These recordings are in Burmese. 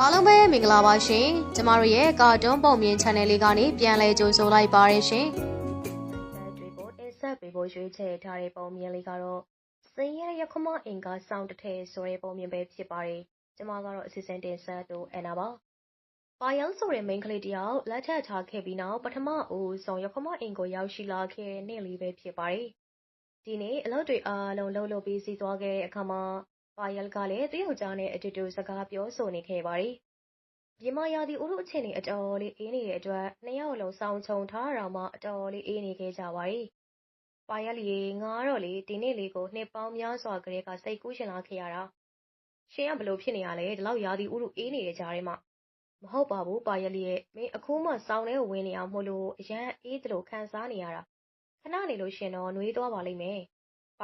အားလုံးပဲမင်္ဂလာပါရှင်ကျမတို့ရဲ့ကာတွန်းပုံမြင် channel လေးကနေပြန်လည်ကြိုဆိုလိုက်ပါရရှင်တွေကိုတင်ဆက်ပေးဖို့ရွေးချယ်ထားတဲ့ပုံမြင်လေးကတော့စင်ရရခမအင်ကစောင်းတစ်ထည်ဆိုတဲ့ပုံမြင်ပဲဖြစ်ပါတယ်။ကျွန်မကတော့အစီအစဉ်တင်ဆက်သူအန်နာပါ။ပါယယ်ဆိုတဲ့ main ကလေးတယောက်လက်ထပ်ထားခဲ့ပြီးနောက်ပထမဦးဆုံးရခမအင်ကိုရောက်ရှိလာခဲ့တဲ့နေ့လေးပဲဖြစ်ပါတယ်။ဒီနေ့အလုပ်တွေအားလုံးလှုပ်လှုပ်ပြီးစီးသွားခဲ့တဲ့အခါမှာ ပါယယ်ကလည်းတယောက်ကြားနဲ့ အတူတူ စကားပြောဆိုနေခဲ့ပါတယ်။ပြမရာသီဥတုအခြေအနေ အတော်လေး အေးနေတဲ့အတွက် နှစ်ယောက်လုံး စောင်းချုံထားတာမှ အတော်လေး အေးနေခဲ့ကြပါတယ်။ပါရက်လီရေ ငါကတော့လေ ဒီနေ့လေးကို နှစ်ပေါင်းများစွာကလေးက စိတ်ကူးရှင်လာခဲ့ရတာ။ရှင်ကဘလို့ဖြစ်နေရလဲ ဒီလောက် ရာသီဥတုအေးနေတဲ့ကြားထဲမှာ မဟုတ်ပါဘူးပါရက်လီရဲ့မင်းအခုမှ စောင်းထဲကိုဝင်နေအောင်မို့လို့ အရန်အေးတယ်လို့ခံစားနေရတာ ခဏနေလို့ရှင်တော့နှွေးသွားပါလိမ့်မယ်။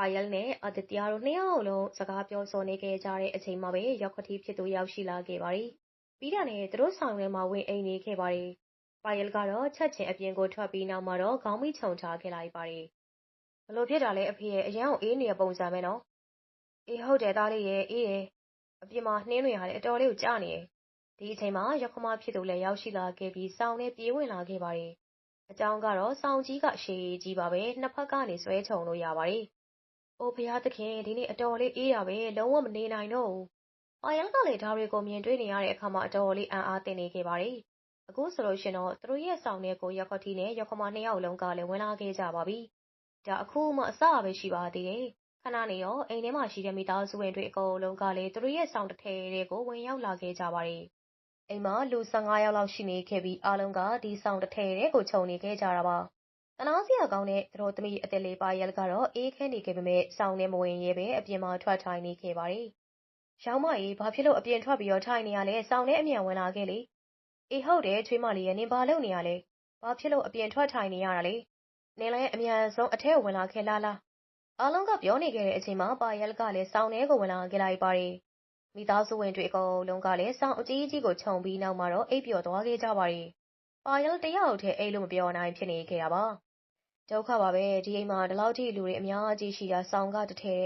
ပါရက်နဲ့အတတရာတို့ နှစ်ယောက်လုံး စကားပြောဆိုနေခဲ့ကြတဲ့အချိန်မှာပဲရောက်ခတိဖြစ်သူ ရောက်ရှိလာခဲ့ပါတယ်။ပြီးတာနဲ့ သူတို့ဆောင်ထဲမှာ ဝင်အိမ်နေခဲ့ပါတယ်။ပါယယ်ကတော့ ချက်ချင်း အပြင်ကိုထွက်ပြီးနောက်မှာတော့ ခေါင်းမိခြုံထားခဲ့လိုက်ပါတယ်။ဘလို့ဖြစ်တာလဲအဖေရဲ့ အရန်ကို အေးနေတဲ့ပုံစံပဲနော်။အေးဟုတ်တယ် သားလေးရဲ့အေးတယ်။အပြင်မှာ နှင်းတွေရတယ်အတော်လေးကိုကြားနေတယ်။ဒီအချိန်မှာရောက်ခမဖြစ်သူလည်း ရောက်ရှိလာခဲ့ပြီး စောင်းနဲ့ပြေးဝင်လာခဲ့ပါတယ်။အကြောင်းကတော့ စောင်းကြီးက ရှည်ကြီးပါပဲ နှစ်ဖက်ကနေ ဆွဲချုံလို့ရပါတယ်။ အိုဖျားသခင် ဒီနေ့ အတော်လေး အေးတာပဲ လုံးဝ မနေနိုင်တော့ဘူး။ပါယယ်ကလည်း ဒါတွေကို မြင်တွေ့နေရတဲ့အခါမှာ အတော်လေး အံ့အားသင့်နေခဲ့ပါတယ်။အခုဆိုလို့ရှင်တော့ သူတို့ရဲ့ဆောင်ထဲကိုရောက်ခတိနဲ့ရောက်ခမ နှစ်ယောက်လုံးကလည်း ဝင်လာခဲ့ကြပါပြီ။ဒါ အခုမှ အစပဲ ရှိပါသေးတယ်။ခဏနေရောအိမ်ထဲမှာရှိတဲ့ မိသားစုဝင်တွေ အကုန်လုံးကလည်း သူတို့ရဲ့ဆောင်တစ်ထည်တွေကို ဝင်ရောက်လာခဲ့ကြပါတယ်။အိမ်မှာ လူ15ယောက်လောက် ရှိနေခဲ့ပြီး အားလုံးက ဒီဆောင်တစ်ထည်တွေကို ခြုံနေခဲ့ကြတာပါ။ တနာစရာကောင်းတဲ့သူတို့သမီး အသက်လေးပါရယ်ကတော့ အေးခဲနေခဲ့ပေမဲ့ စောင်းနဲ့မဝင်ရဲပဲအပြင်မှာ ထွက်ထိုင်နေခဲ့ပါတယ်။ရောင်းမကြီးဘာဖြစ်လို့ အပြင်ထွက်ပြီးတော့ထိုင်နေရလဲ စောင်းနဲ့အမြန်ဝင်လာခဲ့လေ။အေးဟုတ်တယ် ချွေးမလေးရဲ့ နင်ဘာလုပ်နေရလဲ။ဘာဖြစ်လို့ အပြင်ထွက်ထိုင်နေရတာလဲ။နင်လည်း အမြန်ဆုံး အထဲကို ဝင်လာခဲ့လားလား။အားလုံးက ပြောနေခဲ့တဲ့အချိန်မှာပါရယ်ကလည်း စောင်းထဲကို ဝင်လာခဲ့လိုက်ပါတယ်။မိသားစုဝင်တွေ အကုန်လုံးကလည်း စောင်းအကြီးကြီးကို ခြုံပြီး နောက်မှာတော့ အိပ်ပျော်သွားခဲ့ကြပါတယ်။ပါရယ်တယောက်တည်း အိပ်လို့မပြောနိုင် ဖြစ်နေခဲ့တာပါ။ ဒုက္ခပါပဲ ဒီအိမ်မှာ ဒီလောက်ထိ လူတွေအများကြီးရှိတာ စောင်းကတထဲ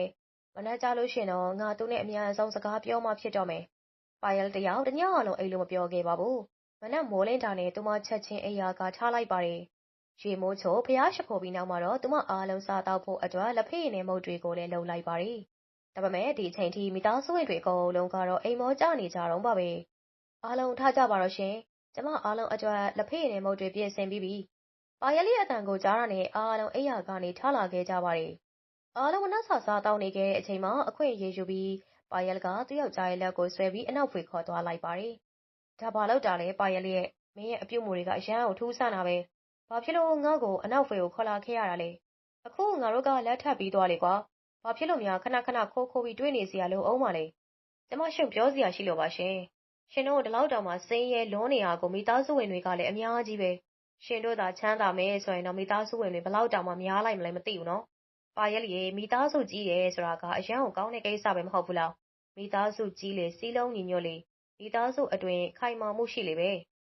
မနှက်ကြလို့ရှင်တော့ ငါ သူနဲ့ အမြန်ဆုံး စကားပြောမှ ဖြစ်တော့မယ်။ပါယယ်တယောက်တညလုံး အိမ်လို့ မပြောခဲ့ပါဘူး။မနက်မိုးလင်းတာနဲ့ သူမ ချက်ချင်း အိယာကထားလိုက်ပါတယ်။ရေမိုးချိုဖျားရှိခိုးပြီးနောက်မှာတော့ သူမ အားလုံး စားတော့ဖို့အတွက် လက်ဖေးနဲ့ မုတ်တွေကိုလည်းလှုပ်လိုက်ပါတယ်။ဒါပေမဲ့ဒီအချိန်ထိ မိသားစုဝင်တွေ အကုန်လုံးကတော့ အိမ်မောကြနေကြတော့ပါပဲ။အားလုံးထားကြပါတော့ရှင်။ကျမ အားလုံးအတွက် လက်ဖေးနဲ့ မုတ်တွေ ပြင်ဆင်ပြီးပြီ။ ပါယယ်လေးအတန်ကိုကြားရတဲ့အားလုံးအိယာကနေထားလာခဲ့ကြပါတယ်။အားလုံးမနှက်ဆာစားတောင်းနေခဲ့တဲ့အချိန်မှာအခွင့်အရေးယူပြီးပါယယ်ကသူ့ယောက်ျားရဲ့လက်ကိုဆွဲပြီးအနောက်ဖွေခေါ်သွားလိုက်ပါတယ်။ဒါဘာလို့တာလဲပါယယ်လေးရဲ့မင်းရဲ့အပြုတ်မှုတွေကအရန်ကိုထူးဆန်းတာပဲ။ဘာဖြစ်လို့ငါ့ကိုအနောက်ဖွေကိုခေါ်လာခဲ့ရတာလဲ။အခုငါတို့ကလက်ထပ်ပြီးသွားလေကွာ။ဘာဖြစ်လို့များခဏခဏခိုးခိုးပြီးတွေးနေစရာလိုအောင်ပါလဲ။ကျမရှင်ပြောစရာရှိလို့ပါရှင်။ရှင်တို့ဒီလောက်တောင်မှစိန်ရဲလွန်းနေရကိုမိသားစုဝင်တွေကလည်းအများကြီးပဲ။ ရှင်တို့သာချမ်းသာမယ်ဆိုရင်တော့မိသားစုဝင်တွေဘလောက်တောင်မှများလိုက်မလဲမသိဘူးနော်။ပါရက်လီရဲ့မိသားစုကြီးတယ်ဆိုတာကအရန်ကိုကောင်းတဲ့ကိစ္စပဲမဟုတ်ဘူးလား။မိသားစုကြီးလေစီးလုံးညီညွတ်လေမိသားစုအတွင်ခိုင်မာမှုရှိလေပဲ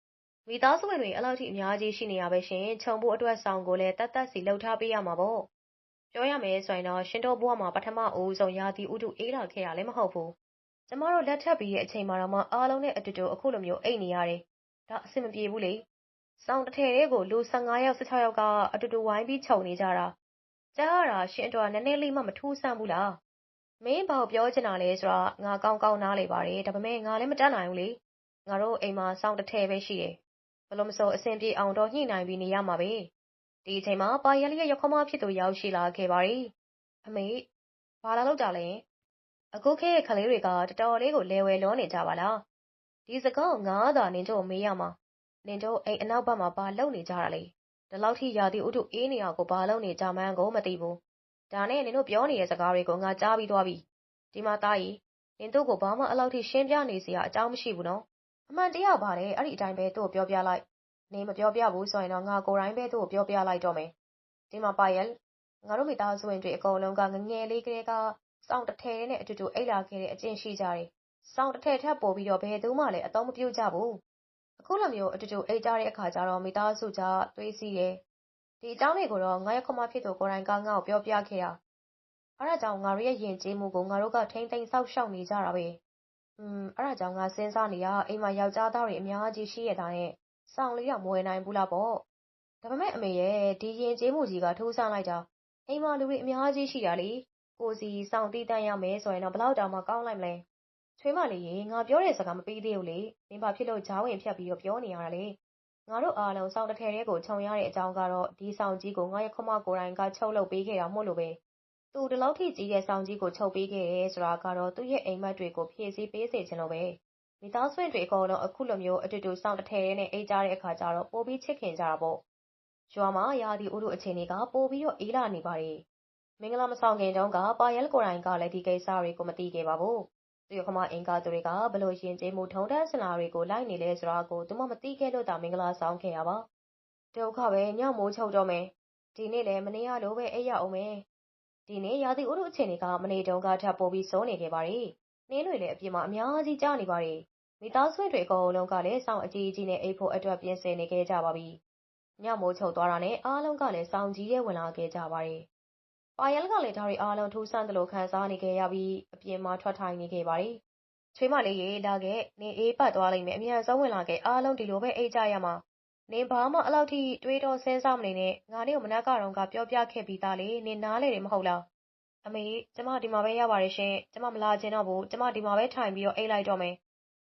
။မိသားစုဝင်တွေအဲ့လောက်ထိအများကြီးရှိနေရပဲရှင်ခြုံဖို့အတွက်ဆောင်ကိုလည်းတတ်တတ်စီလှုပ်ထားပေးရမှာပေါ့။ပြောရမယ်ဆိုရင်တော့ရှင်တို့ဘဝမှာပထမဦးဆုံးရာသီဥတုအေးလာခဲ့ရလည်းမဟုတ်ဘူး။ကျမတို့လက်ထပ်ပြီးရဲ့အချိန်မှာတော့မှအားလုံးနဲ့အတူတူအခုလိုမျိုးအိတ်နေရတယ်။ဒါအဆင်မပြေဘူးလေ။ စောင်းတစ်ထည်လေးကို လူ15ယောက်16ယောက်က အတူတူဝိုင်းပြီးခြုံနေကြတာ။ကြားရတာ ရှင်အတွက် နည်းနည်းလေးမှ မထူးဆန်းဘူးလား။မင်းဘာပြောချင်တာလဲဆိုတာ ငါကောင်းကောင်းနားလေပါတယ်။ဒါပေမဲ့ ငါလည်း မတတ်နိုင်ဘူးလေ။ငါတို့အိမ်မှာ စောင်းတစ်ထည်ပဲရှိတယ်။ဘလို့မဆို အဆင်ပြေအောင်တော့ ညှိနှိုင်းပြီးနေရမှာပဲ။ဒီအချိန်မှာ ပါယယ်လေးရဲ့ရောက်ခမဖြစ်သူ ရောက်ရှိလာခဲ့ပါတယ်။အမေ ဘာလာလောက်တာလဲ။အခုခေတ် ကလေးတွေက တော်တော်လေးကိုလဲဝဲလွန်နေကြပါလား။ဒီစကားငါသာနင်တို့မေးရမှာ။ နင်တို့ အိမ်အနောက်ဘက်မှာ ဘာလုပ်နေကြတာလဲ။ဒီလောက်ထိ ရာသီဥတုအေးနေအောင်ကို ဘာလုပ်နေကြမှန်းကို မသိဘူး။ဒါနဲ့ နင်တို့ပြောနေတဲ့ စကားတွေကို ငါကြားပြီးသွားပြီ။ဒီမှာ သားကြီးနင်တို့ကို ဘာမှ အဲ့လောက်ထိ ရှင်းပြနေစရာ အကြောင်းမရှိဘူးနော်။အမှန်တရားပါတယ်အဲ့ဒီအတိုင်းပဲ သူ့ကို ပြောပြလိုက်။နင်မပြောပြဘူးဆိုရင်တော့ ငါကိုယ်တိုင်ပဲ သူ့ကို ပြောပြလိုက်တော့မယ်။ဒီမှာပါယယ်ငါတို့ မိသားစုဝင်တွေ အကုန်လုံးကငငယ်လေးကလေးက စောင်းတစ်ထည်နဲ့အတူတူ အိတ်လာခဲ့တဲ့ အကျင့်ရှိကြတယ်။စောင်းတစ်ထည်ထပ်ပို့ပြီးတော့ ဘယ်သူမှလည်း အသုံးမပြုကြဘူး။ အခုလိုမျိုး အတူတူအိတ်ကြတဲ့အခါကျတော့ မိသားစုကြား သွေးစီးတယ်။ဒီအကြောင်းတွေကိုတော့ ငါရဲ့ခမဖြစ်သူကိုယ်တိုင်က ငါ့ကိုပြောပြခဲ့တာ။အဲဒါကြောင့် ငါတို့ရဲ့ ယဉ်ကျေးမှုကို ငါတို့က ထိန်းသိမ်းစောင့်ရှောက်နေကြတာပဲ။อืมအဲ့ဒါကြောင့် ငါစဉ်းစားနေတာ အိမ်မှာ ယောက်ျားသားတွေ အများကြီးရှိရတာနဲ့ စောင့်လေးတော့မဝယ်နိုင်ဘူးလားပေါ့ ဒါပေမဲ့ အမေရဲ့ဒီရင်ကျေးမှုကြီးက ထူးဆန်းလိုက်တာ အိမ်မှာ လူတွေအများကြီးရှိတာလေ ကိုစီ စောင့်တီးတန်းရမယ်ဆိုရင်တော့ဘလောက်တောင်မှကောင်းလိုက်မလဲ ချွေးမလေးရေငါပြောတဲ့စကားမပြီးသေးဘူးလေမင်းဘာဖြစ်လို့ဂျားဝင်ဖြတ်ပြီးတော့ပြောနေရတာလဲငါတို့အားလုံးစောင့်တစ်ထည်တည်းကိုခြုံရတဲ့အကြောင်းကတော့ဒီဆောင်ကြီးကိုငါရဲ့ခမကိုယ်တိုင်ကချုပ်လုပ်ပေးခဲ့တာမို့လို့ပဲသူဒီလောက်ထိကြီးတဲ့ဆောင်ကြီးကိုချုပ်ပေးခဲ့တယ်ဆိုတာကတော့သူ့ရဲ့အိမ်မက်တွေကိုဖြည့်ဆည်းပေးစေချင်လို့ပဲမိသားစုဝင်တွေအကုန်လုံးအခုလိုမျိုးအတူတူစောင့်တစ်ထည်တည်းနဲ့အိတ်ကြတဲ့အခါကျတော့ပိုပြီးချစ်ခင်ကြတာပေါ့ရွာမှာရာသီဥတုအခြေအနေကပိုပြီးတော့အေးလာနေပါတယ်မင်္ဂလာမဆောင်ခင်တုန်းကပါရဲလ်ကိုယ်တိုင်ကလည်းဒီကိစ္စတွေကိုမသိခဲ့ပါဘူး သူရခမအင်္ဂါသူတွေကဘလို့ရင်ကျေးမှု ထုံတန်းစင်လာတွေကို လိုက်နေလဲဆိုတာကို သူမ မသိခဲ့လို့တာမင်္ဂလာဆောင်ခဲ့ရပါ ဒုက္ခပဲ ညမိုးချုပ်တော့မယ် ဒီနေ့လည်း မနေ့ကလိုပဲ အိပ်ရအောင်မယ် ဒီနေ့ ရာသီဥတုအခြေအနေက မနေ့တုန်းကထပ်ပိုပြီးစိုးနေခဲ့ပါတယ် နှင်းတွေလည်း အပြင်မှာ အများကြီးကျနေပါတယ် မိသားစုတွေအကုန်လုံးကလည်း စောင့်အကြီးကြီးနဲ့ အိပ်ဖို့အတွက် ပြင်ဆင်နေခဲ့ကြပါပြီ ညမိုးချုပ်သွားတာနဲ့ အားလုံးကလည်း စောင့်ကြီးရဲ့ဝင်လာခဲ့ကြပါတယ် ပါယလကလည်း ဒါတွေအားလုံးထူးဆန်းသလို ခံစားနေခဲ့ရပြီး အပြင်မှာ ထွက်ထိုင်နေခဲ့ပါတယ် ချွေးမလေးရေ လာခဲ့နေအေးပတ်သွားလိမ့်မယ် အမြန်ဆုံးဝင်လာခဲ့ အားလုံးဒီလိုပဲ အိတ်ကြရမှာ နင်ဘာမှအလောက်ထိ တွေးတော့စဉ်းစားမနေနဲ့ ငါနေ့ကမနက်ကတော့ကပြောပြခဲ့ပြီးသားလေ နင်နားလေတယ် မဟုတ်လား အမေ ကျမ ဒီမှာပဲရပါတယ်ရှင်ကျမ မလာချင်တော့ဘူး ကျမ ဒီမှာပဲ ထိုင်ပြီးတော့ အိတ်လိုက်တော့မယ်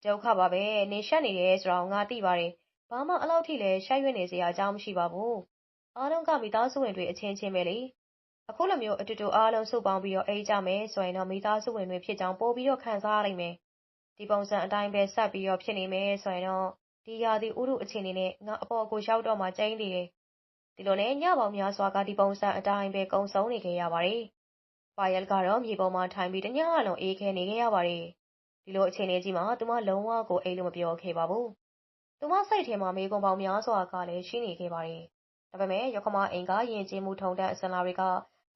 ဒုက္ခပါပဲနေရှက်နေတယ်ဆိုတော့ငါသိပါတယ် ဘာမှအလောက်ထိလည်း ရှိုက်ရွက်နေစရာအကြောင်း မရှိပါဘူး အားလုံးက မိသားစုဝင်တွေ အချင်းချင်းပဲလေ အခုလိုမျိုး အတူတူအားလုံး စုပေါင်းပြီးတော့ အိတ်ကြမယ်ဆိုရင်တော့ မိသားစုဝင်တွေဖြစ်ကြောင်း ပို့ပြီးတော့ ခံစားရလိမ့်မယ် ဒီပုံစံအတိုင်းပဲ ဆက်ပြီးတော့ ဖြစ်နေမယ်ဆိုရင်တော့ ဒီရာသီဥတုအခြေအနေနဲ့ ငါအပေါ်ကို ရောက်တော့မှကျိန်းနေတယ် ဒီလိုနဲ့ ညပေါင်းများစွာက ဒီပုံစံအတိုင်းပဲ ကုံဆုံးနေခဲ့ရပါတယ်ပါယလ်ကတော့ မြေပေါ်မှာထိုင်ပြီး တညလုံး အေးခဲနေခဲ့ရပါတယ် ဒီလိုအခြေအနေကြီးမှာ သူမ လုံးဝကို အိတ်လို့မပြောခဲ့ပါဘူး သူမစိတ်ထဲမှာ မေးခွန်းပေါင်းများစွာကလည်း ရှိနေခဲ့ပါတယ် ဒါပေမဲ့ရခမအိမ်က ယဉ်ကျေးမှု ထုံတန်းအစင်လာတွေက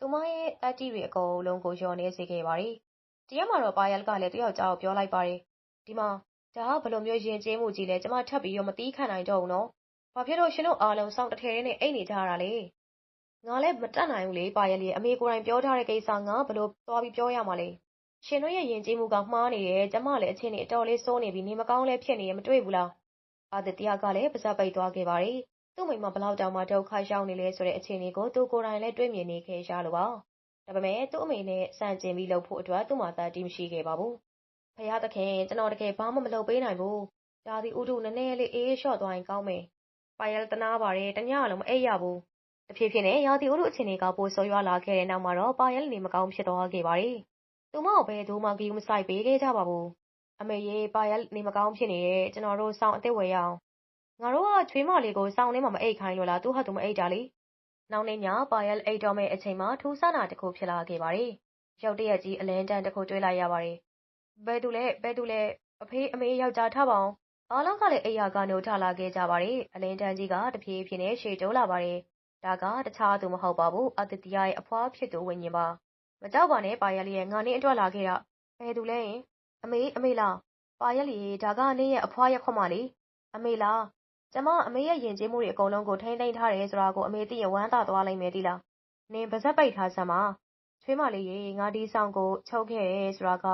သူမရဲ့တတ္တိတွေ အကုန်လုံးကို လျော်နေစေခဲ့ပါတယ်။တရားမှာတော့ပါယလကလည်းတယောက်ကြောက်ပြောလိုက်ပါတယ်။ဒီမှာ ဒါက ဘယ်လိုမျိုး ယဉ်ကျေးမှုကြီးလဲ ကျမ ထပ်ပြီးတော့မတီးခံနိုင်တော့ဘူးနော်။ဘာဖြစ်လို့ ရှင်တို့အားလုံး စောင့်တထဲနဲ့ အိတ်နေကြရတာလဲ။ငါလည်း မတတ်နိုင်ဘူးလေပါယလီအမေကိုယ်တိုင် ပြောထားတဲ့ကိစ္စ ငါ ဘယ်လိုသွားပြီး ပြောရမှာလဲ။ရှင်တို့ရဲ့ ယဉ်ကျေးမှုက မှားနေတယ် ကျမလည်း အချင်းနေ အတော်လေးစိုးနေပြီး နေမကောင်းလဲဖြစ်နေရမတွေ့ဘူးလား။အာဒတျာကလည်း ပါဇက်ပိတ်သွားခဲ့ပါတယ်။ သူ့မိမဘလောက်တောင်မှ ဒုက္ခရောက်နေလဲဆိုတဲ့ အခြေအနေကို သူကိုယ်တိုင်လည်း တွေ့မြင်နေခဲ့ရလို့ပါ။ဒါပေမဲ့ သူ့အမေနဲ့စံကျင်ပြီးလှုပ်ဖို့အတွက် သူ့မှာတတ်တီးမရှိခဲ့ပါဘူး။ဖယားသခင် ကျွန်တော် တကယ် ဘာမှမလုပ်ပေးနိုင်ဘူး။ဒါဒီဥတု နည်းနည်းလေးအေးလျှော့သွားရင် ကောင်းမယ်။ပါယလတနာပါတယ် တညလုံး မအိပ်ရဘူး။တဖြည်းဖြည်းနဲ့ ရာသီဥတုအခြေအနေက ပိုဆိုးရွားလာခဲ့တဲ့နောက်မှာတော့ ပါယလနေမကောင်းဖြစ်သွားခဲ့ပါတယ်။သူမကို ဘယ်သူမှ ဂရုမစိုက်ပေးခဲ့ကြပါဘူး။အမေရေ ပါယလနေမကောင်းဖြစ်နေတဲ့ကျွန်တော်တို့ စောင့်အစ်စ်ဝယ်ရအောင် ငါတို့ကချွေးမလေးကိုစောင်းထဲမှာမအိတ်ခိုင်းလို့လားသူဟာသူမအိတ်တာလေနောက်နေ့ညပါယလ်အိတ်တော်မဲ့အချိန်မှာထူးဆန်းတာတစ်ခုဖြစ်လာခဲ့ပါတယ်ရုတ်တရက်ကြီးအလင်းတန်းတစ်ခုတွေ့လိုက်ရပါတယ်ဘယ်သူလဲဘယ်သူလဲအဖေအမေယောက်ျားထားပါအောင်အားလုံးကလည်းအိယာကနေထလာခဲ့ကြပါတယ်အလင်းတန်းကြီးကတဖြည်းဖြည်းနဲ့ရှေ့တိုးလာပါတယ်ဒါကတခြားသူမဟုတ်ပါဘူးအတတိယရဲ့အဖွားဖြစ်သူဝိညာဉ်ပါမကြောက်ပါနဲ့ပါယလီရဲ့ငါနေအတွက်လာခဲ့တာဘယ်သူလဲရင်အမေအမေလားပါယလီဒါကနေရဲ့အဖွားရက်ခွမလေးအမေလား ကျမ အမေရဲ့ ယဉ်ကျေးမှုတွေ အကုန်လုံးကို ထိန်းသိမ်းထားတယ်ဆိုတာကို အမေသိရင် ဝမ်းသာသွားလိမ့်မယ် သိလား။နင် ပါးစပ်ပိတ်ထားစမ်းပါ။ချွေးမလေးရေ ငါ ဒီဆောင်ကို ချုပ်ခဲ့တယ်ဆိုတာက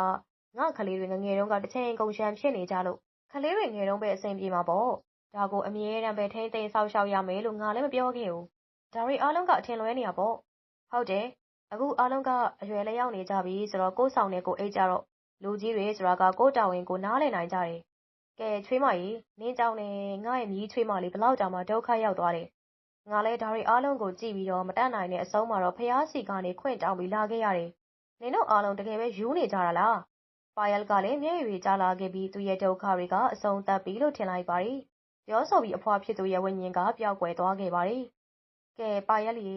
ငါကလေးတွေငငယ်တုန်းကတစ်ချိန်ကုန်ရှမ်းဖြစ်နေကြလို့ ကလေးတွေငယ်တုန်းပဲ အဆင်ပြေမှာပေါ့။ဒါကို အမြဲတမ်းပဲ ထိန်းသိမ်းဆောက်ရှောက်ရမယ်လို့ ငါလည်း မပြောခဲ့ဘူး။ဒါတွေအားလုံးက အထင်လွဲနေတာပေါ့။ဟုတ်တယ်။အခုအားလုံးက အရွယ်လည်း ရောက်နေကြပြီဆိုတော့ ကိုယ့်ဆောင်နဲ့ကိုယ်အိတ်ကြတော့ လူကြီးတွေဆိုတာက ကိုယ့်တာဝန် ကိုနားလည်နိုင်ကြတယ် ကဲချွေးမကြီးနင်းကြောင့်နဲ့ငါ့ရဲ့မြီးချွေးမလေးဘလောက်တောင်မှဒုက္ခရောက်သွားတယ်ငါလည်းဒါတွေအားလုံးကိုကြည့်ပြီးတော့မတတ်နိုင်တဲ့အဆုံးမှာတော့ဖះစီကနေခွင့်တောင်းပြီးလာခဲ့ရတယ်နင်တို့အားလုံးတကယ်ပဲယူနေကြတာလားပါယလ်ကလည်းမျက်ရည်တွေကျလာခဲ့ပြီးသူရဲ့ဒုက္ခတွေကအဆုံးသတ်ပြီလို့ထင်လိုက်ပါတယ်ပြောဆိုပြီးအဖွားဖြစ်သူရဲ့ဝိညာဉ်ကပျောက်ကွယ်သွားခဲ့ပါတယ်ကဲပါယလ်လီ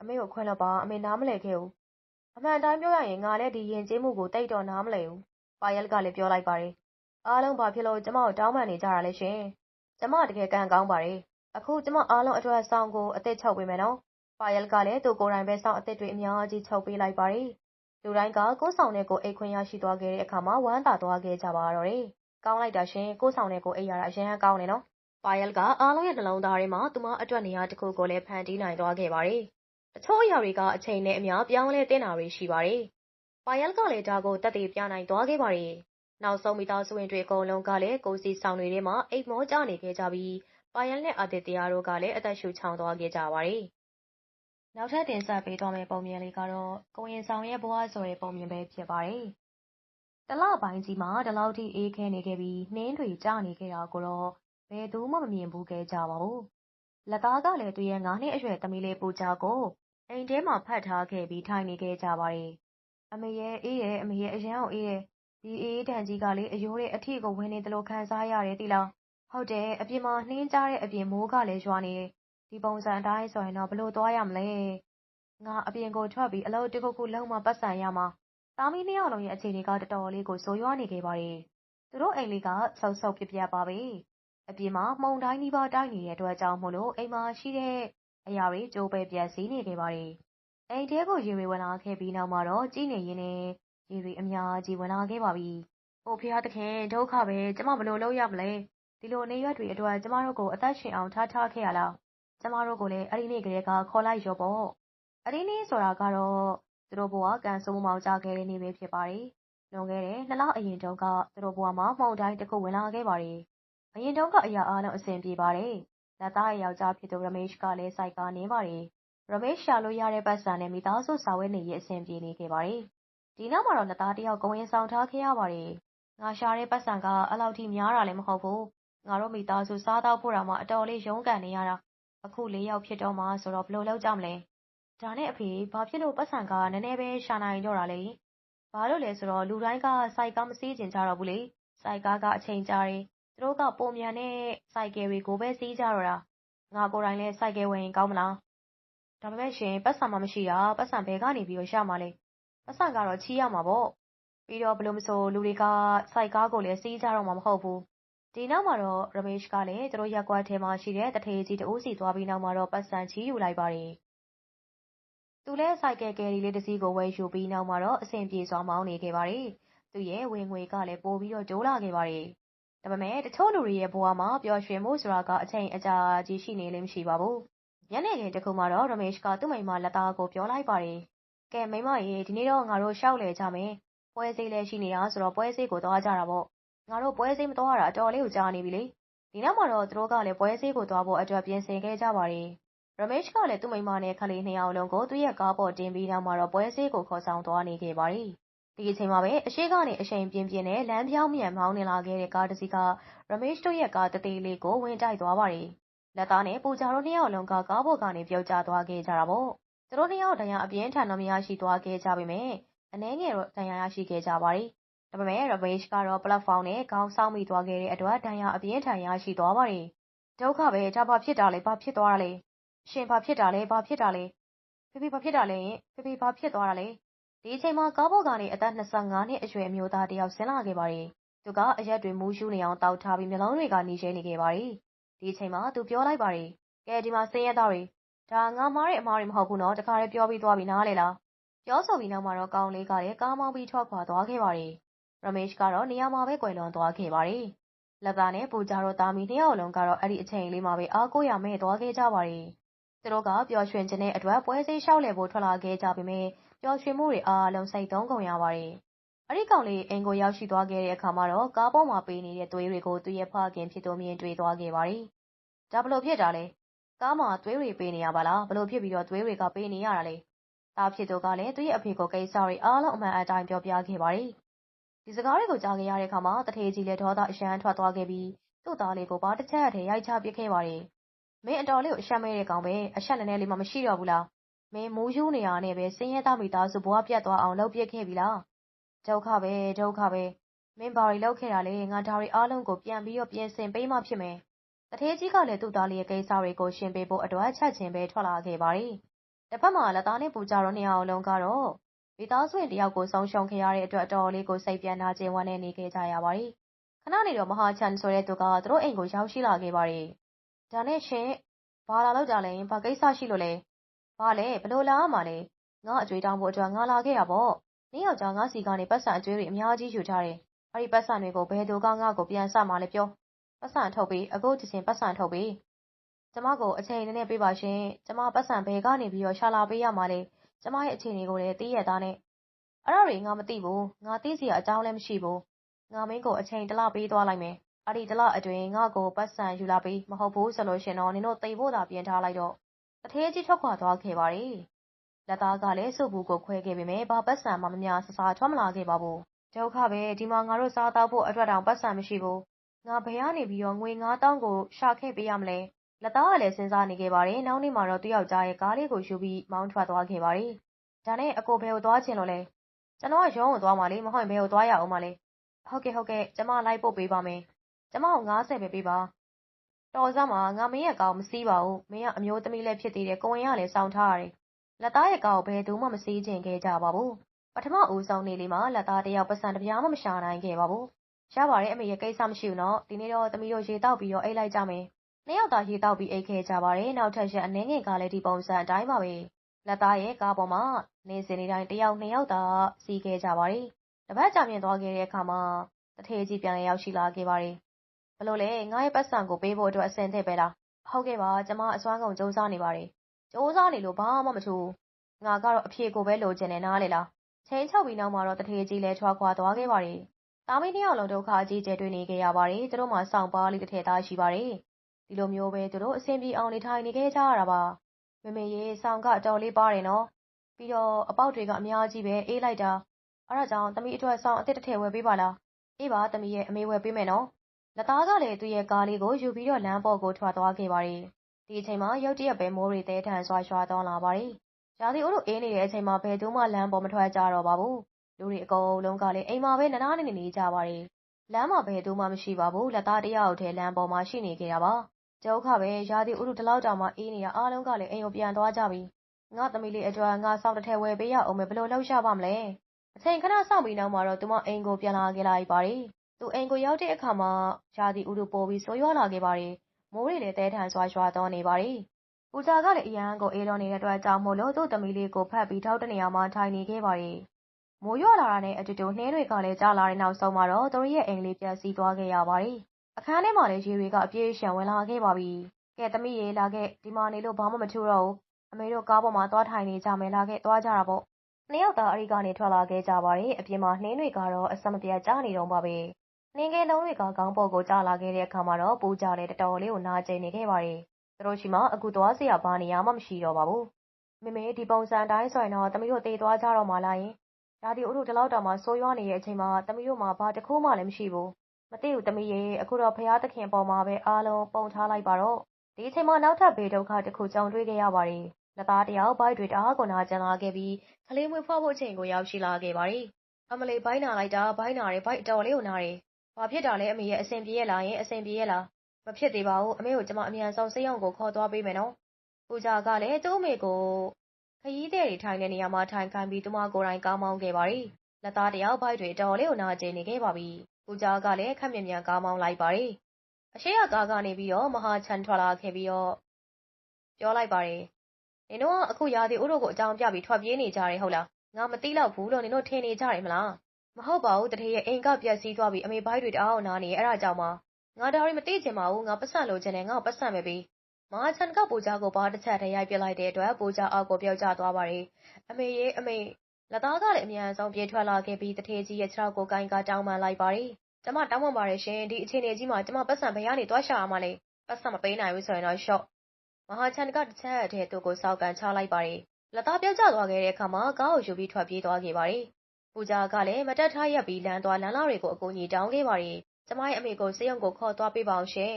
အမေကိုခွင့်လို့ပါအမေနားမလဲခဲ့ဘူးအမှန်တိုင်းပြောရရင်ငါလည်းဒီရင်ကျေးမှုကိုတိတ်တော့နားမလဲဘူးပါယလ်ကလည်းပြောလိုက်ပါတယ် အားလုံးဘာဖြစ်လို့ ကျမကို တောင်းပန်နေကြတာလဲရှင်။ကျမ တကယ်ကံကောင်းပါတယ်။အခု ကျမအားလုံးအတွက် စောင့်ကို အသက်ချုပ်ပေးမယ်နော်။ပါယလ်ကလည်း သူကိုယ်တိုင်ပဲ စောင့်အသက်တွေ အများကြီး ချုပ်ပေးလိုက်ပါတယ်။လူတိုင်းက ကိုယ်ဆောင်တဲ့ကိုအိတ်ခွင့်ရရှိသွားခဲ့တဲ့အခါမှာ ဝမ်းသာသွားခဲ့ကြပါတော့တယ်။ကောင်းလိုက်တာရှင် ကိုယ်ဆောင်တဲ့ကိုအိတ်ရတာ အရင်ကောင်းတယ်နော်။ပါယလ်ကအားလုံးရဲ့ နှလုံးသားထဲမှာ သူမအတွက် နေရာတစ်ခုကိုလည်း ဖန်တီးနိုင်သွားခဲ့ပါတယ်။တချို့အရာတွေက အချိန်နဲ့အမျှ ပြောင်းလဲတင်တာတွေ ရှိပါတယ်။ပါယလ်ကလည်း ဒါကိုတက်တည်ပြနိုင်သွားခဲ့ပါတယ်။ နောက်ဆုံး မိသားစုဝင်တွေ အကုန်လုံးကလည်း ကိုစီဆောင်တွေထဲမှာ အိတ်မောကျနေခဲ့ကြပြီးပါယန်နဲ့အာတစ်တရားတို့ကလည်း အသက်ရှူချောင်သွားခဲ့ကြပါတယ်။နောက်ထပ်တင်ဆက်ပေးသွားမယ့် ပုံမြင်လေးကတော့ ကိုရင်ဆောင်ရဲ့ ဘဝဆိုတဲ့ ပုံမြင်ပဲဖြစ်ပါတယ်။တလပိုင်းကြီးမှာ ဒီလောက်ထိ အေးခဲနေခဲ့ပြီး နှင်းတွေကျနေခဲ့တာကိုတော့ ဘယ်သူမှ မမြင်ဘူးခဲ့ကြပါဘူး။လက်သားကလည်း သူ့ရဲ့ ငါးနှစ်အရွယ်သမီးလေး ပူကြကို အိမ်ထဲမှာဖတ်ထားခဲ့ပြီး ထိုင်နေခဲ့ကြပါတယ်။အမေရဲ့ အေးရဲ့အမေရဲ့ အရန်ကိုအေးရဲ့ ဒီအေးဒဏ်ကြီးကလေ အရိုးတဲ့အထီကို ဝင်နေသလို ခံစားရတယ် သိလား။ဟုတ်တယ် အပြင်မှာ နှင်းကြတဲ့အပြင် မိုးကလည်း ရွာနေတယ်။ဒီပုံစံအတိုင်းဆိုရင်တော့ဘလို့သွားရမလဲ။ငါ အပြင်ကိုထွက်ပြီး အလုပ်တစ်ခုခုလုပ်မှပတ်စံရမှာ။သားမီးနှစ်ယောက်လုံးရဲ့ အခြေအနေက တော်တော်လေးကို ဆိုးရွားနေခဲ့ပါတယ်။သူတို့အိမ်လေးကဆုတ်ဆုတ်ပြပြပါပဲ။အပြင်မှာမှုန်တိုင်းနီးပါး တိုက်နေတဲ့အတွက်ကြောင့်မို့လို့ အိမ်မှာရှိတဲ့အရာတွေကြိုးပဲပြက်စီးနေခဲ့ပါတယ်။အိမ်ထဲကို ရေတွေဝင်လာခဲ့ပြီးနောက်မှာတော့ ကြည်နေရင်းနဲ့ ရေတွေ အများကြီး ဝင်လာခဲ့ပါပြီ။အိုဖျားသခင် ဒုက္ခပဲ ကျမဘလို့လုပ်ရမလဲ။ဒီလိုနေရွက်တွေအတွက် ကျမတို့ကို အသက်ရှင်အောင် ထားထားခဲ့ရလား။ကျမတို့ကိုလည်း အဲ့ဒီနေ့ကလေးက ခေါ်လိုက်ရောပေါ့။အဲ့ဒီနေ့ဆိုတာကတော့ သူတို့ဘဝကန်ဆိုးမောင်ကြခဲ့တဲ့နေ့ပဲ ဖြစ်ပါတယ်။လွန်ခဲ့တဲ့ နှစ်လအရင်တုန်းက သူတို့ဘဝမှာမှုန်တိုင်းတစ်ခု ဝင်လာခဲ့ပါတယ်။အရင်တုန်းက အရာအားလုံး အဆင်ပြေပါတယ်။လက်သားရဲ့ ယောက်ျားဖြစ်သူ Ramesh ကလည်းစိုက်ကားနေပါတယ်။ Ramesh ရှာလို့ရတဲ့ပတ်စံနဲ့ မိသားစု စာဝတ်နေရေး အဆင်ပြေနေခဲ့ပါတယ်။ ဒီနောက်မှာတော့ လက်သားတစ်ယောက်ကိုဝင်ဆောင်ထားခဲ့ရပါတယ်။ငါရှာတဲ့ပတ်စံက အဲ့လောက်ထိများတာလည်း မဟုတ်ဘူး။ငါတို့မိသားစု စားသောက်ဖို့တောင်မှ အတော်လေး ရုန်းကန်နေရတာ။အခု လေးယောက်ဖြစ်တော့မှဆိုတော့ ဘယ်လိုလုပ်ကြမလဲ။ဒါနဲ့အဖေ ဘာဖြစ်လို့ပတ်စံက နည်းနည်းပဲ ရှာနိုင်တော့တာလဲ။ဘာလို့လဲဆိုတော့ လူတိုင်းကစိုက်ကား မစီးကျင်ကြတော့ဘူးလေ။စိုက်ကားက အချိန်ကြာတယ်။သူတို့ကပုံမြန်တဲ့စိုက်ကယ်တွေကိုပဲ စီးကြတော့တာ။ငါကိုယ်တိုင်လည်းစိုက်ကယ်ဝယ်ရင် ကောင်းမလား။ဒါပေမဲ့ရှင်ပတ်စံမှ မရှိတာပတ်စံဘယ်ကနေပြီးတော့ ရမှာလဲ။ ပတ်စံကတော့ ချီးရမှာပေါ့။ပြီးတော့ဘလို့မဆို လူတွေကစိုက်ကားကိုလည်း စီးကြတော့မှာ မဟုတ်ဘူး။ဒီနောက်မှာတော့ Ramesh ကလည်း သူတို့ရက်ကွက်ထဲမှာရှိတဲ့တထေးကြီးတဦးစီသွားပြီးနောက်မှာတော့ပတ်စံချီးယူလိုက်ပါတယ်။သူလည်းစိုက်ကယ်ကယ်ရီလေးတစ်စီးကို ဝယ်ယူပြီးနောက်မှာတော့ အဆင်ပြေစွာ မောင်းနေခဲ့ပါတယ်။သူ့ရဲ့ ဝင်ငွေကလည်း ပိုပြီးတော့ တိုးလာခဲ့ပါတယ်။ဒါပေမဲ့ တချို့လူတွေရဲ့ဘဝမှာ ပျော်ရွှင်မှုဆိုတာက အချိန်အကြာကြီး ရှိနေလိမ့်မရှိပါဘူး။ညနေခင်းတစ်ခုမှာတော့ Ramesh ကသူ့မိန်းမလက်သားကို ပြောလိုက်ပါတယ်။ ကဲမိန်းမရေဒီနေ့တော့ငါတို့ရှောက်လေကြမယ်။ပွဲစည်းလည်းရှိနေတာဆိုတော့ပွဲစည်းကိုသွားကြတာပေါ့။ငါတို့ပွဲစည်းမသွားရတာအတော်လေးကိုကြာနေပြီလေ။ဒီနောက်မှာတော့သူတို့ကလည်းပွဲစည်းကိုသွားဖို့အတွက်ပြင်ဆင်ခဲ့ကြပါတယ်။ Ramesh ကလည်းသူ့မိန်းမနဲ့ကလေးနှစ်ယောက်လုံးကိုသူ့ရဲ့ကားပေါ်တင်ပြီးနောက်မှာတော့ပွဲစည်းကိုခေါ်ဆောင်သွားနေခဲ့ပါတယ်။ဒီအချိန်မှာပဲအရှိကနေအရှိန်ပြင်းပြင်းနဲ့လမ်းပြောင်းမြန်မောင်းနေလာခဲ့တဲ့ကားတစ်စီးက Ramesh တို့ရဲ့ကားတသေးလေးကိုဝင်တိုက်သွားပါတယ်။လက်သားနဲ့ပူကြတို့နှစ်ယောက်လုံးကကားပေါ်ကနေပြုတ်ကျသွားခဲ့ကြတာပေါ့။ သူတို့နှစ်ယောက် ဒဏ်ရာအပြင်းထန်တော့ မရရှိသွားခဲ့ကြပေမဲ့အနည်းငယ်တော့ ဒဏ်ရာရရှိခဲ့ကြပါတယ်။ဒါပေမဲ့ Ramesh ကတော့ platform နဲ့ခေါင်းဆောင်းမိသွားခဲ့တဲ့အတွက် ဒဏ်ရာအပြင်းထန် ရရှိသွားပါတယ်။ဒုက္ခပဲ ဒါဘာဖြစ်တာလဲ ဘာဖြစ်သွားတာလဲ။ရှင် ဘာဖြစ်တာလဲ ဘာဖြစ်တာလဲ။ဖေဖေ ဘာဖြစ်တာလဲဖေဖေ ဘာဖြစ်သွားတာလဲ။ဒီအချိန်မှာ ကားပေါ်ကနေ အသက်25နှစ်အရွယ် အမျိုးသားတစ်ယောက် ဆင်းလာခဲ့ပါတယ်။သူက အရက်တွေ မူးရှူးနေအောင်တောက်ထားပြီး မျက်လုံးတွေက နီရဲနေခဲ့ပါတယ်။ဒီအချိန်မှာ သူပြောလိုက်ပါတယ်။ကဲ ဒီမှာ ဆင်းရဲသားတွေ ဒါ ငါမားတဲ့ အမားတွေ မဟုတ်ဘူးနော် တခါတည်း ပြောပြီးသွားပြီးနားလေလား။ပြောဆိုပြီးနောက်မှာတော့ ကောင်းလေးကလည်း ကားမောင်းပြီး ထွက်ခွာသွားခဲ့ပါတယ်။ Ramesh ကတော့ နေရာမှာပဲ ကွယ်လွန်သွားခဲ့ပါတယ်။လက်သားနဲ့ပူကြတော့တာမီနှစ်ယောက်လုံးကတော့ အဲ့ဒီအချိန်လေးမှာပဲ အားကိုးရမဲ့သွားခဲ့ကြပါတယ်။သူတို့က ပျော်ရွှင်ခြင်းတဲ့အတွက် ပွဲစည်းလျှောက်လည်ဖို့ ထွက်လာခဲ့ကြပေမဲ့ပျော်ရွှင်မှုတွေ အားလုံးစိတ်သုံးကုန်ရပါတယ်။အဲ့ဒီကောင်လေး အိမ်ကိုရောက်ရှိသွားခဲ့တဲ့အခါမှာတော့ ကားပေါ်မှာ ပေးနေတဲ့ သွေးတွေကို သူ့ရဲ့ဖခင်ဖြစ်သူ မြင်တွေ့သွားခဲ့ပါတယ်။ဒါဘလို့ဖြစ်တာလဲ။ ကားမှာသွေးတွေပေးနေရပါလား။ဘလို့ဖြစ်ပြီးတော့သွေးတွေကပေးနေရတာလဲ။သားဖြစ်သူကလည်းသူ့ရဲ့အဖေကိုကိစ္စတွေအားလုံးအမှန်အတိုင်းပြောပြခဲ့ပါတယ်။ဒီစကားတွေကိုကြားခဲ့ရတဲ့အခါမှာတထေးကြီးလည်းဒေါသအရှမ်းထွက်သွားခဲ့ပြီးသူ့သားလေးကိုပါတစ်ချက်တည်းရိုက်ချပစ်ခဲ့ပါတယ်။မင်းအတော်လေးကိုအရှက်မဲတဲ့ကောင်ပဲအရှက်နည်းနည်းလေးမှမရှိတော့ဘူးလား။မင်းမိုးယူးနေရနဲ့ပဲစင်းရဲသားမိသားစုဘဝပြတ်သွားအောင်လုပ်ပစ်ခဲ့ပြီလား။ဒုက္ခပဲဒုက္ခပဲမင်းဘာတွေလုပ်ခဲ့တာလဲငါဒါတွေအားလုံးကိုပြန်ပြီးတော့ပြင်ဆင်ပေးမှဖြစ်မယ်။ တထေးကြီးကလည်း သူ့သားလေးရဲ့ ကိစ္စတွေကို ရှင်းပေးဖို့အတွက် ချက်ချင်းပဲ ထွက်လာခဲ့ပါတယ်။တစ်ဖက်မှာလက်သားနဲ့ ပူကြတော့ နှစ်ယောက်လုံးကတော့ မိသားစုဝင်တယောက်ကို ဆုံးရှုံးခဲ့ရတဲ့အတွက် အတော်လေးကို စိတ်ပြန်နာကျင် ဝမ်းနဲ့နေခဲ့ကြရပါတယ်။ခဏနေတော့ မဟာချန်ဆိုတဲ့သူက သူတို့အိမ်ကို ရောက်ရှိလာခဲ့ပါတယ်။ဒါနဲ့ ရှင်ဘာလာလောက်ကြလဲ ဘာကိစ္စရှိလို့လဲ။ဘာလဲဘလို့လာမှလဲ ငါအကျွေးတောင်းဖို့အတွက် ငါလာခဲ့တာပေါ့။နင်းယောက်ျား ငါစီကနေပတ်စံအကျွေးတွေ အများကြီးယူထားတယ်။အဲ့ဒီပတ်စံတွေကို ဘယ်သူက ငါ့ကို ပြန်ဆမှလဲ ပြော။ ပတ်စံထုတ်ပြီးအခုတစ်ချိန်ပတ်စံထုတ်ပြီးကျမကို အချိန်နည်းနည်းပေးပါရှင်။ကျမပတ်စံဘယ်ကနေပြီးတော့ ရှာလာပေးရမှာလဲ။ကျမရဲ့ အခြေအနေကိုလည်း သိရသားနဲ့ အဲ့ဒါတွေ ငါမသိဘူး။ငါသိစရာအကြောင်းလည်း မရှိဘူး ငါမင်းကို အချိန် တစ်လ ပေးသွားလိုက်မယ် အဲ့ဒီ တစ်လအတွင်း ငါ့ကိုပတ်စံယူလာပြီးမဟုတ်ဘူးဆိုလို့ရှင်တော့ နင်တို့တိတ်ဖို့သာ ပြင်ထားလိုက်တော့တထေးကြီး ထွက်ခွာသွားခဲ့ပါတယ် လက်သားကလည်း စုပ်ဘူးကို ခွဲခဲ့ပေမဲ့ဘာပတ်စံမှမများဆဆထွက်မလာခဲ့ပါဘူး ဒုက္ခပဲ ဒီမှာ ငါတို့ စားတောက်ဖို့အတွက်တောင်ပတ်စံမရှိဘူး ငါဘယ်ကနေပြီးတော့ ငွေ9000ကို ရှာခဲ့ပေးရမလဲလက်သားကလည်း စဉ်းစားနေခဲ့ပါတယ် နောက်နေ့မှာတော့ သူ့ယောက်ျားရဲ့ ကားလေးကိုယူပြီး မောင်းထွက်သွားခဲ့ပါတယ် ဒါနဲ့ အကို ဘယ်ကိုသွားချင်လို့လဲ ကျွန်တော်က ရုံးကိုသွားမှလေ မဟုတ်ရင် ဘယ်ကိုသွားရအောင်မလဲ ဟုတ်ကဲ့ ဟုတ်ကဲ့ ကျမ လိုက်ပို့ပေးပါမယ် ကျမကို90ပဲပေးပါ တော်စမ်းမှာငါ မင်းရဲ့ကောင်မစည်းပါဘူး မင်းက အမျိုးသမီးလည်း ဖြစ်သေးတယ် ကိုဝင်ကလည်း စောင့်ထားရတယ်လက်သားရဲ့ကောင်ကို ဘယ်သူမှ မစည်းချင်ခဲ့ကြပါဘူး ပထမဦးဆုံးနေ့လေးမှာလက်သားတယောက်ပတ်စံတစ်ပြားမှ မရှာနိုင်ခဲ့ပါဘူး ရပါတယ်အမေရဲ့ကိစ္စမရှိဘူးနော် ဒီနေ့တော့ သမီးတို့ ရေတောက်ပြီးတော့ အိတ်လိုက်ကြမယ် နှစ်ယောက်သာ ရေတောက်ပြီး အိတ်ခဲ့ကြပါတယ် နောက်ထပ် ရက်အနှင်းငယ်ကလည်း ဒီပုံစံအတိုင်းပါပဲလက်သားရဲ့ ကားပေါ်မှာ နေစဉ်နေတိုင်းတယောက်နှစ်ယောက်သာ စီးခဲ့ကြပါတယ်တပတ်ကြာမြင့်သွားခဲ့တဲ့အခါမှာတထေးကြီး ပြန်လည်ရောက်ရှိလာခဲ့ပါတယ်ဘလို့လဲ ငါရဲ့ပတ်စံကို ပေးဖို့အတွက်အစင်သစ်ပဲလား ဟုတ်ကဲ့ပါ ကျမ အစွမ်းကုန်စူးစမ်းနေပါတယ်စူးစမ်းနေလို့ ဘာမှမထူး ငါကတော့ အဖြေကိုပဲ လိုချင်နေနားလေလားချိန်ချုပ်ပြီးနောက်မှာတော့တထေးကြီးလည်း ထွားခွာသွားခဲ့ပါတယ် တာမီးတစ်ယောက်လုံး ဒုက္ခအကြီးကျယ် တွေ့နေခဲ့ရပါတယ် သူတို့မှစောင့်ပါလေး တစ်ထည်သား ရှိပါတယ် ဒီလိုမျိုးပဲ သူတို့ အဆင်ပြေအောင် နေထိုင်နေခဲ့ကြရတာပါမမေရေဆောင်က အတော်လေး ပါတယ်နော် ပြီးတော့ အပေါက်တွေက အများကြီးပဲ အေးလိုက်တာ အဲ့ဒါကြောင့် သမီးအတွက်ဆောင်အစ်စ်တစ်ထည် ဝယ်ပေးပါလား အေးပါ သမီးရဲ့ အမေဝယ်ပေးမယ်နော်လက်သားကလည်း သူ့ရဲ့ကားလေးကို ယူပြီးတော့ လမ်းပေါ်ကို ထွက်သွားခဲ့ပါတယ် ဒီအချိန်မှာ ရုတ်တရက်ပဲ မိုးတွေတဲထန်ဆွာ ရွာသွားလာပါတယ် ရာသီဥတု အေးနေတဲ့အချိန်မှာ ဘယ်သူမှ လမ်းပေါ် မထွက်ကြတော့ပါဘူး လူတွေအကုန်လုံးကလည်း အိမ်မှာပဲနနားနေ နေကြပါတယ် လမ်းမှာ ဘယ်သူမှ မရှိပါဘူး လက်သားတယောက်တည်း လမ်းပေါ်မှာ ရှိနေခဲ့တာပါ ဒုက္ခပဲ ရာသီဥတုတလောက်တောင်မှအေးနေတာ အားလုံးကလည်း အိမ်ကို ပြန်သွားကြပြီ ငါသမီးလေးအတွက် ငါ စောင့်တစ်ထည် ဝယ်ပေးရအောင်မယ် ဘယ်လိုလုပ်ရပါမလဲ အချိန်ခဏစောင့်ပြီးနောက်မှာတော့ သူမ အိမ်ကို ပြန်လာခဲ့လိုက်ပါတယ် သူအိမ်ကို ရောက်တဲ့အခါမှာ ရာသီဥတု ပိုပြီး ဆိုးရွားလာခဲ့ပါတယ် မိုးတွေလည်းတဲထန်စွာ ရွာတော့နေပါတယ် ပူဇာကလည်း အရန်ကို အေးတော့နေတဲ့အတွက်ကြောင့်မို့လို့သူ့သမီးလေးကိုဖတ်ပြီး ထောက်တနေရာမှာ ထိုင်နေခဲ့ပါတယ် မိုးရွာလာတာနဲ့အတူတူ နှင်းတွေကလည်း ကျလာတဲ့နောက်ဆုံးမှာတော့ သူတို့ရဲ့အိမ်လေးပြတ်စီးသွားခဲ့ရပါတယ် အခန်းထဲမှာလည်း ရေတွေက အပြည့်ရှံ ဝင်လာခဲ့ပါပြီ။ကဲ သမီးရေ လာခဲ့ ဒီမှာနေလို့ ဘာမှမထူတော့ဘူး။အမေတို့ ကားပေါ်မှာ သွားထိုင်နေကြမယ် လာခဲ့ သွားကြတာပေါ့။နှစ်ယောက်သားအရိကနေ ထွက်လာခဲ့ကြပါတယ်။အပြင်မှာ နှင်းတွေကတော့ အဆက်မပြတ် ကျနေတော့ပါပဲ။နှင်းကဲလုံးတွေက ခေါင်းပေါ်ကို ကျလာခဲ့တဲ့အခါမှာတော့ ပူကြတဲ့တော်တော်လေးကို နာကျင်နေခဲ့ပါတယ်။သူတို့ရှိမှအခုသွားစရာ ဘာနေရာမှ မရှိတော့ပါဘူး။မမေ ဒီပုံစံတိုင်းဆိုရင်တော့ သမီးတို့တေးသွားကြတော့မှလားယင်။ ရာသီဥတု ဒီလောက်တောင်မှဆိုးရွားနေတဲ့အချိန်မှာ သမီးတို့မှာ ဘာတစ်ခုမှလည်း မရှိဘူး။မသိဘူး သမီးရေ အခုတော့ဖရာသခင်ပေါ်မှာပဲ အားလုံး ပုံထားလိုက်ပါတော့။ဒီအချိန်မှာ နောက်ထပ် ဘေးဒုက္ခတစ်ခု ကြုံတွေ့ခဲ့ရပါတယ်။လက်သားတယောက် ဗိုက်တွေ တအားကို နာကျင်လာခဲ့ပြီး ကလေးမွေးဖွားဖို့ အချိန်ကို ရောက်ရှိလာခဲ့ပါတယ်။အမလေး ဗိုက်နာလိုက်တာ ဗိုက်နာတယ် ဗိုက်အတော်လေးကို နာတယ်။ဘာဖြစ်တာလဲအမေရဲ့ အဆင်ပြေရဲ့လားယင် အဆင်ပြေရဲ့လား မဖြစ်သေးပါဘူး အမေကို ကျမ အမြန်ဆုံးစိတ်အောင်ကို ခေါ်သွားပေးမယ်နော်။ပူဇာကလည်း သူ့အမေကို ခရီးသည်တွေထိုင်တဲ့နေရာမှာ ထိုင်ခိုင်းပြီး သူမကိုယ်တိုင် ကားမောင်းခဲ့ပါတယ်။လက်သားတယောက် ဗိုက်တွေ အတော်လေးကို နာကျင်နေခဲ့ပါပြီ။ပူဇာကလည်းခက်မြန်မြန် ကားမောင်းလိုက်ပါတယ်။အရှိရကားကနေပြီးတော့ မဟာချန်ထွက်လာခဲ့ပြီးတော့ ပြောလိုက်ပါတယ်။နင်တို့က အခု ရာသီဥတုကို အကြောင်းပြပြီး ထွက်ပြေးနေကြတယ် ဟုတ်လား။ငါမသိတော့ဘူးလို့ နင်တို့ထင်နေကြတယ်မလား။မဟုတ်ပါဘူးတထေရဲ့ အိမ်ကပြက်စီးသွားပြီး အမေဘိုက်တွေ တအားအောင်နာနေအဲ့ဒါကြောင့်ပါ။ငါ ဒါရီမသိချင်ပါဘူး ငါပတ်စံလိုချင်တယ် ငါပတ်စံပဲပြီး။ မဟာချန်ကပူဇာကိုဘာတစ်ချက်တည်းရိုက်ပြလိုက်တဲ့အတွက်ပူဇာအောက်ကို ပြောက်ကျသွားပါတယ်။အမေရေ အမေလက်သားကလည်း အမြန်ဆုံး ပြေးထွက်လာခဲ့ပြီးတထေကြီးရဲ့ ခြေထောက်ကို ကိုင်းကတောင်းပန်လိုက်ပါတယ်။ကျမ တောင်းပန်ပါတယ်ရှင် ဒီအခြေအနေကြီးမှာ ကျမပတ်စံဘယ်ကနေ သွားရှာရမှာလဲပတ်စံမပေးနိုင်ဘူးဆိုရင်တော့ရှော့ မဟာချန်က တစ်ချက်တည်းသူ့ကိုစောက်ကန်ချလိုက်ပါတယ်လက်သား ပြောက်ကျသွားခဲ့တဲ့အခါမှာ ကားကိုယူပြီး ထွက်ပြေးသွားခဲ့ပါတယ် ပူဇာကလည်း မတက်ထားရက်ပြီး လမ်းသွားလမ်းလာတွေကို အကူအညီတောင်းခဲ့ပါတယ် ကျမရဲ့ အမေကိုစေယုံကို ခေါ်သွားပေးပါအောင်ရှင်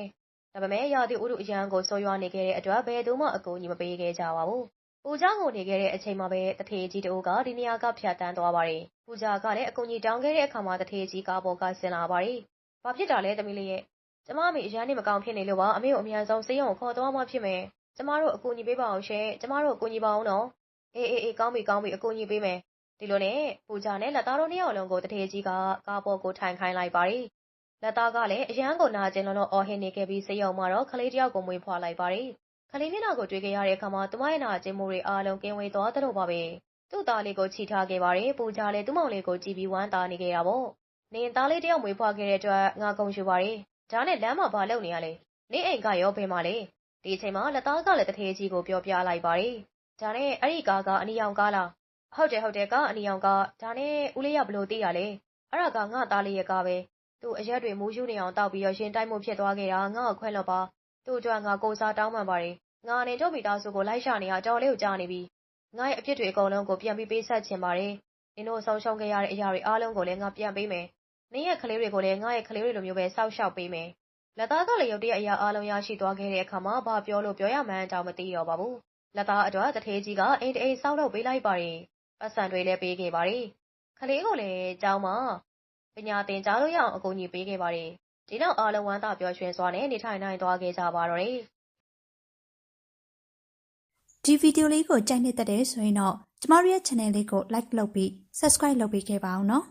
ဒါပေမဲ့ ရာသီဥတု အရန်ကို ဆိုးရွားနေခဲ့တဲ့အတွက် ဘယ်သူမှ အကူအညီမပေးခဲ့ကြပါဘူး ပူဇာကိုနေခဲ့တဲ့အချိန်မှာပဲတထေကြီးတို့ကဒီနေရာက ဖြတ်တန်းသွားပါတယ် ပူဇာကလည်း အကူအညီတောင်းခဲ့တဲ့အခါမှာတထေကြီး ကားပေါ်က ဆင်းလာပါတယ် ဘာဖြစ်တာလဲ သမီးလေးရဲ့ ကျမအမေ အရန်နေမကောင်းဖြစ်နေလို့ပါ အမေကို အမြန်ဆုံးစေယုံကို ခေါ်သွားမှဖြစ်မယ် ကျမတို့ အကူအညီပေးပါအောင်ရှင်ကျမတို့အကူအညီပါအောင်နော် အေးအေးအေး ကောင်းပြီ ကောင်းပြီ အကူအညီပေးမယ် ဒီလိုနဲ့ ပူဇာနဲ့ လက်သားတို့ နှစ်ယောက်လုံးကိုတထေကြီးက ကားပေါ်ကို ထိုင်ခိုင်းလိုက်ပါတယ် လက်သားကလည်း အရန်ကို နာကျင်လုံးလုံးအော်ဟစ်နေခဲ့ပြီးစေယုံမှာတော့ ကလေးတယောက်ကို မွေးဖွားလိုက်ပါတယ် ကလေးမျက်နှာကို တွေ့ခဲ့ရတဲ့အခါမှာ သူမရဲ့ နာကျင်မှုတွေအားလုံး ကင်းဝေးသွားသလိုပါပဲ သူ့သားလေးကို ချီထားခဲ့ပါတယ်ပူဇာလည်း သူ့မောင်လေးကို ကြည့်ပြီး ဝမ်းသာနေခဲ့တာပေါ့ နင် သားလေးတယောက် မွေးဖွားခဲ့တဲ့အတွက် ငါကုန်ယူပါတယ် ဒါနဲ့ လမ်းမှာ ဘာလုပ်နေရလဲနေအိမ်ကရော ဘယ်မှာလဲ ဒီအချိန်မှာ လက်သားကလည်းတထေးကြီးကို ပြောပြလိုက်ပါတယ်။ဒါနဲ့ အဲ့ဒီကားက အနီရောင်ကားလား။ဟုတ်တယ် ဟုတ်တယ် ကားအနီရောင်ကား ဒါနဲ့ ဦးလေးရဘလို့သိရလဲ။အဲ့ဒါက ငါသားလေးရဲ့ကားပဲ သူ့အရက်တွေမူးယုနေအောင်တောက်ပြီးတော့ရှင်တိုက်မှုဖြစ်သွားခဲ့တာ ငါ့ကို ခွင့်လွှတ်ပါ သူ့အတွက် ငါ ကိုစားတောင်းပန်ပါတယ် ငါအနေတို့မိသားစုကို လိုက်ရှာနေရတော်လေးကို ကြားနေပြီ ငါရဲ့အဖြစ်တွေအကုန်လုံးကို ပြန်ပြီး ပေးဆက်ချင်ပါတယ် နင်တို့ ဆုံးရှုံးခဲ့ရတဲ့ အရာတွေအားလုံးကိုလည်း ငါပြန်ပေးမယ် နင်ရဲ့ကလေးတွေကိုလည်း ငါရဲ့ ကလေးတွေလိုမျိုးပဲ စောက်ရှောက်ပေးမယ်လက်သားကလည်း ရုတ်တရက် အရာအားလုံး ရရှိသွားခဲ့တဲ့အခါမှာ ဘာပြောလို့ ပြောရမှန်းတောင် မသိတော့ပါဘူးလက်သားအတွက်တထေးကြီးက အိမ်တအိမ်စောက်လုပ်ပေးလိုက်ပါတယ်ပတ်စံတွေလည်း ပေးခဲ့ပါတယ် ကလေးကိုလည်း ကျောင်းမှာ ပညာသင်ကြားလို့ရအောင် အကူအညီပေးခဲ့ပါတယ် ဒီနောက်အားလုံး ဝမ်းသာပျော်ရွှင်စွာနဲ့ နေထိုင်နိုင်သွားခဲ့ကြပါတော့တယ် ဒီဗီဒီယိုလေးကို ကြိုက်နေတဲ့တဲ့ဆိုရင်တော့ ကျမတို့ရဲ့ channel လေးကို like လုပ်ပြီး subscribe လုပ်ပေးခဲ့ပါအောင်နော်